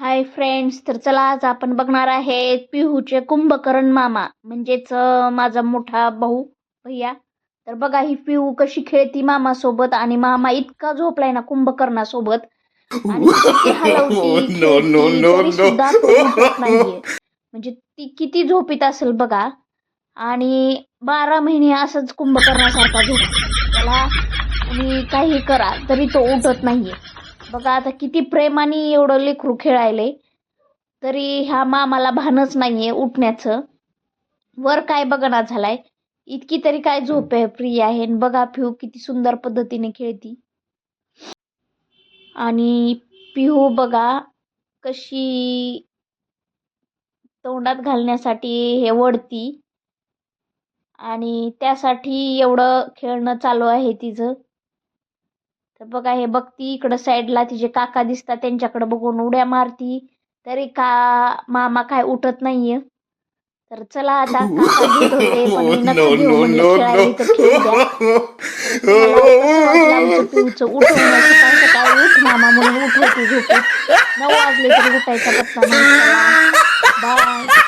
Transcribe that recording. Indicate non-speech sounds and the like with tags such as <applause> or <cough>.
Hi friends तर चला आज आपण बघणार आहे पिहूचे कुंभकर्ण मामा म्हणजेच माझा मोठा भाऊ भैया. तर बघा ही पिहू कशी खेळती मामा सोबत आणि मामा इतका झोपलाय ना कुंभकर्णासोबत. <laughs> म्हणजे ती किती झोपीत असेल बघा. आणि बारा महिने असंच कुंभकर्णासारखा झोप त्याला काही करा तरी तो उठत नाहीये. बघा आता किती प्रेमाने एवढं लेकरू खेळायले. तरी ह्या मामाला भानच नाहीये उठण्याचं. वर काय बघना झालाय? इतकी तरी काय झोप आहे प्रिय आहे. बघा पिहू किती सुंदर पद्धतीने खेळती. आणि पिहू बघा कशी तोंडात घालण्यासाठी हे वडती आणि त्यासाठी एवढं खेळणं चालू आहे तिचं. तर बघा हे बघती इकडं साईडला तिचे काका दिसतात त्यांच्याकडे बघून उड्या मारती. तरी का मामा काय उठत नाहीये? तर चला आता मामा म्हणून उठवते झोपेत. नऊ वाजले तरी उठायचा पत्ता नाही बाय